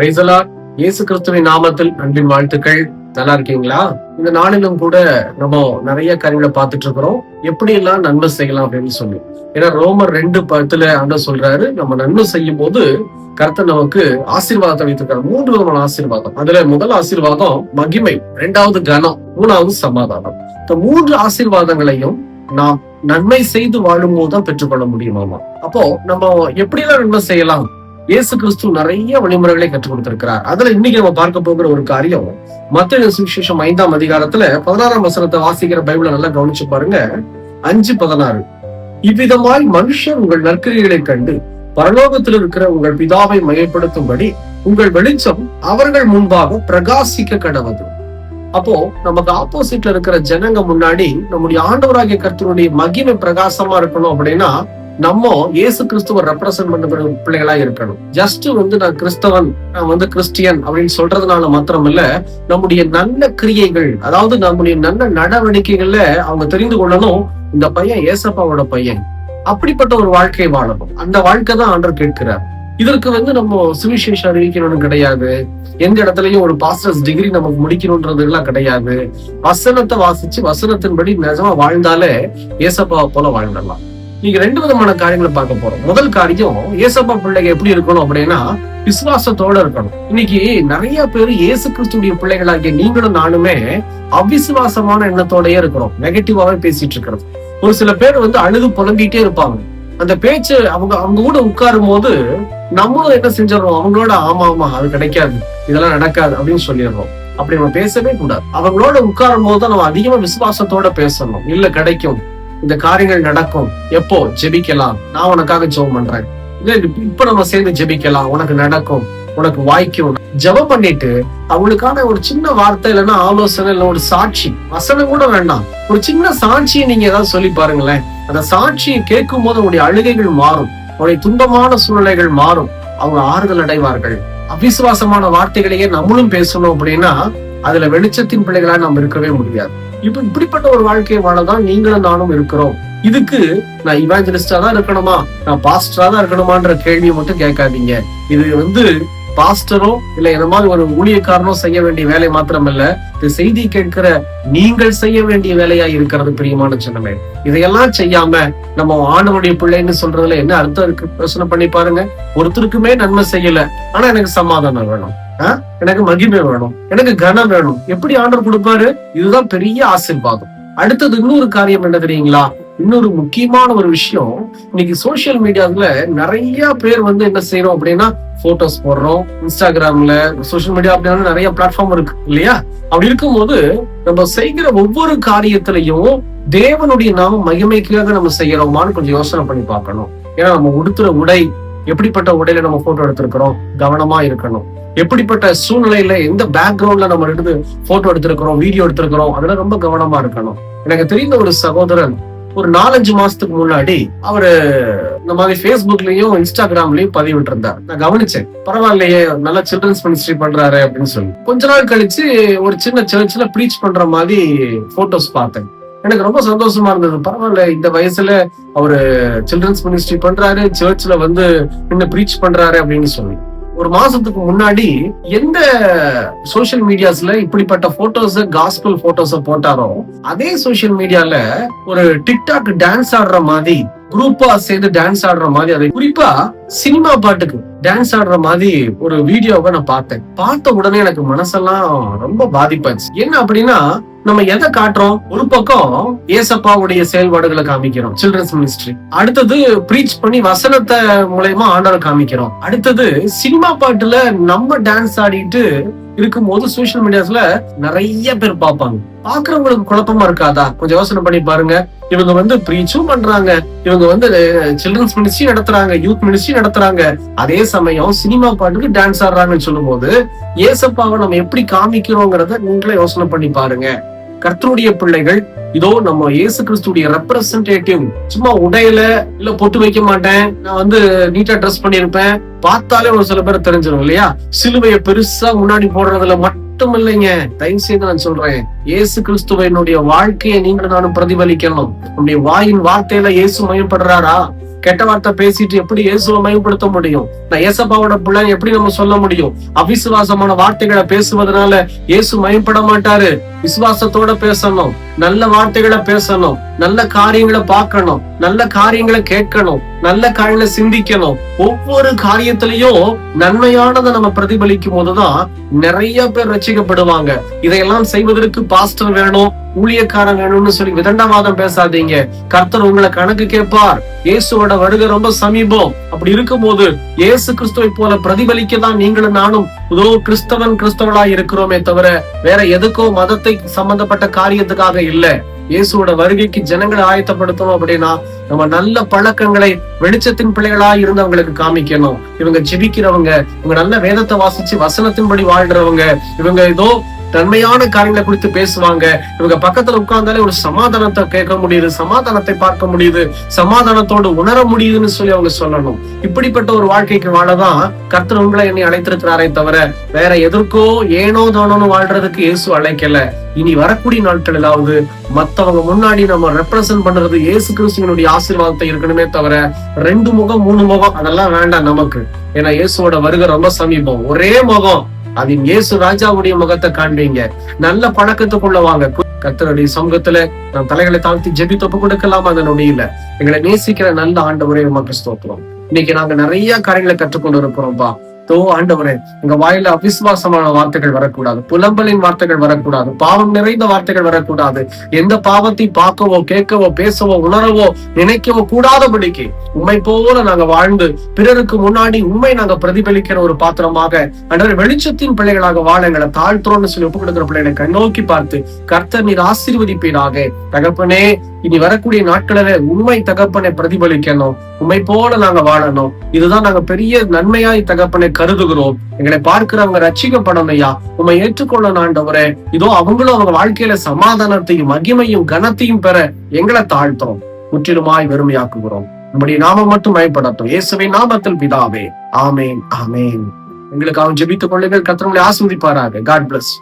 ரைசலா இயேசு கிறிஸ்துவின் நாமத்தில் அன்பின் வாழ்த்துக்கள். நல்லா இருக்கீங்களா? இந்த நாளிலும் கூட நம்ம நிறைய காரியங்களை பார்த்துட்டு இருக்கிறோம். எப்படி எல்லாம் நன்மை செய்யலாம் அப்படின்னு சொல்லி. ஏன்னா ரோமர் ரெண்டு பத்துல ஆண்டவர் சொல்றாரு நம்ம நன்மை செய்யும் போது கர்த்தர் நமக்கு ஆசீர்வாதத்தை வைத்திருக்காரு. மூன்று விதமான ஆசீர்வாதம். அதுல முதல் ஆசீர்வாதம் மகிமை இரண்டாவது கனம் மூணாவது சமாதானம். இந்த மூன்று ஆசீர்வாதங்களையும் நாம் நன்மை செய்து வாழும் போதுதான் பெற்றுக்கொள்ள முடியுமாமா? அப்போ நம்ம எப்படிலாம் நன்மை செய்யலாம்? இயேசு கிறிஸ்து நிறைய வழிமுறைகளை கற்றுக் கொடுத்திருக்கிறார். அதுல இன்னைக்கு நம்ம பார்க்க போகிற ஒரு காரியம் மத்திய சுவிசேஷம் ஐந்தாம் அதிகாரத்துல பதினாறாம் வசனத்தை வாசிக்கிற பைபிள நல்லா கவனிச்சு பாருங்க. அஞ்சு பதினாறு. இவ்விதமாய் மனுஷர் உங்கள் நற்கிரிகளை கண்டு பரலோகத்தில் இருக்கிற உங்கள் பிதாவை மையப்படுத்தும்படி உங்கள் வெளிச்சம் அவர்கள் முன்பாக பிரகாசிக்க கடவது. அப்போ நமக்கு ஆப்போசிட்ல இருக்கிற ஜனங்க முன்னாடி நம்முடைய ஆண்டவராகிய கர்த்தருடைய மகிமை பிரகாசமா இருக்கணும் அப்படின்னா நம்ம இயேசு கிறிஸ்துவ ரெப்ரசென்ட் பண்ண பிள்ளைகளா இருக்கணும். ஜஸ்ட் வந்து நான் கிறிஸ்தவன் நான் வந்து கிறிஸ்டியன் அப்படின்னு சொல்றதுனால மாத்திரம் இல்ல நம்முடைய நல்ல கிரியைகள் அதாவது நம்முடைய நல்ல நடவடிக்கைகள்ல அவங்க தெரிந்து கொள்ளணும் இந்த பையன் ஏசப்பாவோட பையன். அப்படிப்பட்ட ஒரு வாழ்க்கை வாழணும். அந்த வாழ்க்கை தான் ஆண்டர் கேட்கிறார். இதற்கு வந்து நம்ம சுவிசேஷம் அறிவிக்கணும்னு கிடையாது. எந்த இடத்துலயும் ஒரு பாஸ்டர்ஸ் டிகிரி நமக்கு முடிக்கணும்ன்றது எல்லாம் கிடையாது. வசனத்தை வாசிச்சு வசனத்தின்படி நிஜமா வாழ்ந்தாலே ஏசப்பாவை போல வாழ்ந்துடலாம். நீங்க ரெண்டு விதமான காரியங்களை பார்க்க போறோம். முதல் காரியம் ஏசப்பா பிள்ளைங்க எப்படி இருக்கணும் அப்படின்னா விசுவாசத்தோட இருக்கணும். இன்னைக்கு நிறைய பேர் இயேசு கிறிஸ்துடைய பிள்ளைகளாகிய நீங்களும் நானுமே அவிசுவாசமான எண்ணத்தோடயே இருக்கிறோம். நெகட்டிவாவே பேசிட்டு இருக்கிறோம். ஒரு சில பேர் வந்து அழுது புலம்பிட்டே இருப்பாங்க. அந்த பேச்சு அவங்க அவங்க கூட உட்காரும் போது நம்மளும் என்ன செஞ்சிடறோம்? அவங்களோட ஆமா ஆமா அது கிடைக்காது. இதெல்லாம் நடக்காது அப்படின்னு சொல்லிடுறோம். அப்படி நம்ம பேசவே கூடாது. அவங்களோட உட்காரும் போது நம்ம அதிகமா விசுவாசத்தோட பேசணும். இல்ல கிடைக்கும். இந்த காரியங்கள் நடக்கும். எப்போ? ஜெபிக்கலாம். நான் உனக்காக ஜெபம் பண்றேன். இப்ப நம்ம சேர்ந்து ஜெபிக்கலாம். உனக்கு நடக்கும். உனக்கு வாய்க்கும். ஜெபம் பண்ணிட்டு அவளுக்கான ஒரு சின்ன வார்த்தை இல்லைன்னா ஆலோசனை இல்ல ஒரு சாட்சி வசனம் கூட வேண்டாம். ஒரு சின்ன சாட்சியை நீங்க ஏதாவது சொல்லி பாருங்களேன். அந்த சாட்சியை கேட்கும் போது உங்களுடைய அழுகைகள் மாறும். உங்களுடைய துன்பமான சூழ்நிலைகள் மாறும். அவங்க ஆறுதல் அடைவார்கள். அவிசுவாசமான வார்த்தைகளையே நம்மளும் பேசணும் அப்படின்னா அதுல வெளிச்சத்தின் பிள்ளைகளா நாம் இருக்கவே முடியாது. இப்ப இப்படிப்பட்ட ஒரு வாழ்க்கையை வாழதான் நீங்களும் நானும் இருக்கிறோம். இதுக்கு நான் இவாஞ்சலிஸ்டா தான் இருக்கணுமா? நான் பாஸ்டரா தான் இருக்கணுமான்ற கேள்வியை மட்டும் கேட்காதீங்க. இது வந்து பாஸ்டரோ இல்ல இந்த மாதிரி ஒரு ஊழியக்காரனோ செய்ய வேண்டிய வேலை மாத்திரமல்ல இந்த செய்தி கேட்கிற நீங்கள் செய்ய வேண்டிய வேலையா இருக்கிறது பிரியமான சின்னமே இதையெல்லாம் செய்யாம நம்ம ஆண்டவருடைய பிள்ளைன்னு சொல்றதுல என்ன அர்த்தம் இருக்கு? யோசனை பண்ணி பாருங்க. ஒருத்தருக்குமே நன்மை செய்யல ஆனா எனக்கு சமாதானம் வேணும். எனக்கு மகிமை வேணும். எனக்கு கனம் வேணும். எப்படி ஆண்டர் கொடுப்பாரு? இதுதான் பெரிய ஆசீர்வாதம். அடுத்தது இன்னொரு காரியம் என்ன தெரியுங்களா? இன்னொரு முக்கியமான ஒரு விஷயம். இன்னைக்கு சோசியல் மீடியாவுல நிறைய பேர் வந்து என்ன செய்யறோம் அப்படின்னா போட்டோஸ் போடுறோம். இன்ஸ்டாகிராம்ல சோசியல் மீடியா அப்படின்னு நிறைய பிளாட்ஃபார்ம் இருக்கு. இல்லையா? அப்படி இருக்கும்போது நம்ம செய்கிற ஒவ்வொரு காரியத்திலையும் தேவனுடைய நாம மகிமைக்காக நம்ம செய்யறோமான்னு கொஞ்சம் யோசனை பண்ணி பார்க்கணும். ஏன்னா நம்ம உடுத்துற உடை எப்படிப்பட்ட உடையில நம்ம போட்டோ எடுத்திருக்கிறோம்? கவனமா இருக்கணும். எப்படிப்பட்ட சூழ்நிலையில எந்த பேக்ரவுண்ட்ல நம்ம எடுத்து போட்டோ எடுத்திருக்கிறோம் வீடியோ எடுத்திருக்கிறோம் அதெல்லாம் ரொம்ப கவனமா இருக்கணும். எனக்கு தெரிந்த ஒரு சகோதரன் ஒரு நாலஞ்சு மாசத்துக்கு முன்னாடி அவரு இந்த மாதிரி பேஸ்புக்லயும் இன்ஸ்டாகிராம்லயும் பதிவிட்டு இருந்தார் நான் கவனிச்சேன். பரவாயில்லையே நல்லா சில்ட்ரன்ஸ் மினிஸ்ட்ரி பண்றாரு அப்படின்னு சொல்லி. கொஞ்ச நாள் கழிச்சு ஒரு சின்ன சர்ச்ல ப்ரீச் பண்ற மாதிரி போட்டோஸ் பார்த்தேன். எனக்கு ரொம்ப சந்தோஷமா இருந்தது. பரவாயில்ல இந்த வயசுல அவரு சில்ட்ரன்ஸ் மினிஸ்ட்ரி பண்றாரு சர்ச்ல வந்து என்ன ப்ரீச் பண்றாரு அப்படின்னு சொல்லி. ஒரு மாசத்துக்கு முன்னாடி எந்த சோசியல் மீடியாஸ்ல இப்படிப்பட்ட போட்டோஸ் காஸ்பிள் போட்டோஸ போட்டாரோ அதே சோசியல் மீடியால ஒரு டிக்டாக் டான்ஸ் ஆடுற மாதிரி குரூப்பா சேர்ந்து டான்ஸ் ஆடுற மாதிரி அதை குறிப்பா சினிமா பாட்டுக்கு டான்ஸ் ஆடுற மாதிரி ஒரு வீடியோவை நான் பார்த்தேன். பார்த்த உடனே எனக்கு மனசெல்லாம் ரொம்ப பாதிப்பாச்சு என்ன அப்படின்னா நம்ம எதை காட்டுறோம்? ஒரு பக்கம் ஏசப்பாவுடைய செயல்பாடுகளை காமிக்கிறோம் சில்ட்ரன்ஸ் மினிஸ்ட்ரி அடுத்தது ப்ரீச் பண்ணி வசனத்தை மூலயமா ஆண்டரை காமிக்கிறோம். அடுத்தது சினிமா பாட்டுல நம்ம டான்ஸ் ஆடிட்டு இருக்கும்போது சோசியல் மீடியாஸ்ல நிறைய பேர் பார்ப்பாங்க. பாக்குறவங்களுக்கு குழப்பமா இருக்காதா? கொஞ்சம் யோசனை பண்ணி பாருங்க. இவங்க வந்து ப்ரீச்சும் பண்றாங்க. இவங்க வந்து சில்ட்ரன்ஸ் மினிஸ்ட்ரி நடத்துறாங்க யூத் மினிஸ்ட்ரி நடத்துறாங்க. அதே சமயம் சினிமா பாட்டுக்கு டான்ஸ் ஆடுறாங்கன்னு சொல்லும்போது ஏசப்பாவை நம்ம எப்படி காமிக்கிறோங்கிறத நீங்களே யோசனை பண்ணி பாருங்க. கர்த்தருடைய பிள்ளைகள் இதோ நம்ம இயேசு கிறிஸ்துடைய ரெப்ரசன்டேட்டிவ் சும்மா உடையில இல்ல பொட்டு வைக்க மாட்டேன். நான் வந்து நீட்டா ட்ரெஸ் பண்ணிருப்பேன் பார்த்தாலே ஒரு சில பேர் தெரிஞ்சிடும் இல்லையா? சிலுவையை பெருசா முன்னாடி போடுறதுல மட்டும் இல்லைங்க தயவு செய்து நான் சொல்றேன். இயேசு கிறிஸ்துவ என்னுடைய வாழ்க்கையை நீங்க நானும் பிரதிபலிக்கணும். நம்முடைய வாயின் வார்த்தையில இயேசு மயப்படுறாரா? கெட்ட வார்த்தை பேசிட்டு எப்படி இயேசுவை மயப்படுத்த முடியும்? நான் ஏசப்பாவோட பிள்ளை எப்படி நம்ம சொல்ல முடியும்? அவிசுவாசமான வார்த்தைகளை பேசுவதனால இயேசு மயப்பட மாட்டாரு. விசுவாசத்தோட பேசணும். நல்ல வார்த்தைகளை பேசணும். நல்ல காரியங்களை பார்க்கணும். நல்ல காரியங்களை கேட்கணும். நல்ல காரியங்களை சிந்திக்கணும். ஒவ்வொரு காரியத்திலையும் நன்மையானதை நம்ம பிரதிபலிக்கும் போதுதான் நிறைய பேர் ரசிக்கப்படுவாங்க இதையெல்லாம் செய்வதற்கு பாஸ்டர் வேணும் ஊழியக்காரன் வேணும்னு சொல்லி விதண்டவாதம் பேசாதீங்க. கர்த்தர் உங்களை கணக்கு கேட்பார். இயேசுவோட வருகை ரொம்ப சமீபம். அப்படி இருக்கும்போது இயேசு கிறிஸ்துவை போல பிரதிபலிக்க தான் நீங்களும் நானும் இதோ கிறிஸ்தவன் கிறிஸ்தவளா இருக்கிறோமே தவிர வேற எதுக்கோ மதத்தை சம்பந்தப்பட்ட காரியத்துக்காக இல்ல. இயேசுவோட வருகைக்கு ஜனங்களை ஆயத்தப்படுத்தணும் அப்படின்னா நம்ம நல்ல பழக்கங்களை வெளிச்சத்தின் பிள்ளைகளா இருந்து அவங்களுக்கு காமிக்கணும். இவங்க ஜெபிக்கிறவங்க இவங்க நல்ல வேதத்தை வாசிச்சு வசனத்தின்படி வாழ்றவங்க இவங்க ஏதோ நன்மையான காரியங்களை குறித்து பேசுவாங்க. இவங்க பக்கத்துல உட்கார்ந்தாலே ஒரு சமாதானத்தை கேட்க முடியுது சமாதானத்தை பார்க்க முடியுது சமாதானத்தோடு உணர முடியுதுன்னு சொல்லி அவங்க சொல்லணும். இப்படிப்பட்ட ஒரு வாழ்க்கைக்கு வாழதான் கர்த்தர் உங்களை என்னை அழைத்திருக்கிறாரே தவிர வேற எதற்கோ ஏனோ தானோன்னு வாழ்றதுக்கு இயேசு அழைக்கல. இனி வரக்கூடிய நாட்களிலாவது மத்தவங்க முன்னாடி நம்ம ரெப்ரசன்ட் பண்றது இயேசு கிறிஸ்துவனுடைய ஆசீர்வாதத்தை இருக்கணுமே தவிர ரெண்டு முகம் மூணு முகம் அதெல்லாம் வேண்டாம் நமக்கு. ஏன்னா இயேசுவோட வருகை ரொம்ப சமீபம். ஒரே முகம். அது இயேசு ராஜாவுடைய முகத்தை காண்பீங்க. நல்ல பழக்கத்துக்குள்ள வாங்க. கர்த்தருடைய சமூகத்துல நம் தலைகளை தாழ்த்தி ஜெபி தொப்பு கொடுக்கலாம் அந்த நொடியில. எங்களை நேசிக்கிற நல்ல ஆண்டவரே உமக்கு ஸ்தோத்திரம். இன்னைக்கு நாங்க நிறைய காரியங்களை கற்றுக்கொண்டு இருக்கிறோம்பா. தோ ஆண்டவரே எங்க வாயில அவிசுவாசமான வார்த்தைகள் வரக்கூடாது புலம்பலின் வார்த்தைகள் வரக்கூடாது பாவம் நிறைந்த வார்த்தைகள் வரக்கூடாது. எந்த பாவத்தை பார்க்கவோ கேட்கவோ பேசவோ உணரவோ நினைக்கவோ கூடாதபடிக்கு உண்மை போல நாங்க வாழ்ந்து பிறருக்கு முன்னாடி உண்மை நாங்க பிரதிபலிக்கிற ஒரு பாத்திரமாக அன்றரை வெளிச்சத்தின் பிள்ளைகளாக வாழ எங்களை தாழ்த்துறோம்னு சொல்லி ஒப்பு கொடுக்கிற பிள்ளைகளை கண்ணோக்கி பார்த்து கர்த்தர் நீர் ஆசீர்வதிப்பீராக. தகப்பனே இனி வரக்கூடிய நாட்களில உண்மை தகப்பனை பிரதிபலிக்கணும் உண்மை போல நாங்க வாழணும். இதுதான் நாங்க பெரிய நன்மையாய் தகப்பனை கருதுகிறோம். எங்களை பார்க்கிறவங்க ரட்சிக்கப்படணும் ஐயா உண்மை ஏற்றுக்கொள்ள ஆண்டவரே. இதோ அவங்களும் அவங்க வாழ்க்கையில சமாதானத்தையும் மகிமையும் கனத்தையும் பெற எங்களை தாழ்த்துறோம். முற்றிலுமாய் வெறுமையாக்குகிறோம். நம்முடைய நாமம் மட்டும் பயப்படுத்தும் இயேசுவின் நாமத்தில் பிதாவே. ஆமேன் ஆமேன். எங்களுக்கு அவன் ஜெபித்துக் கொள்ளுங்கள். கத்திரங்களை ஆஸ்வதிப்பாராக காட் பிளஸ்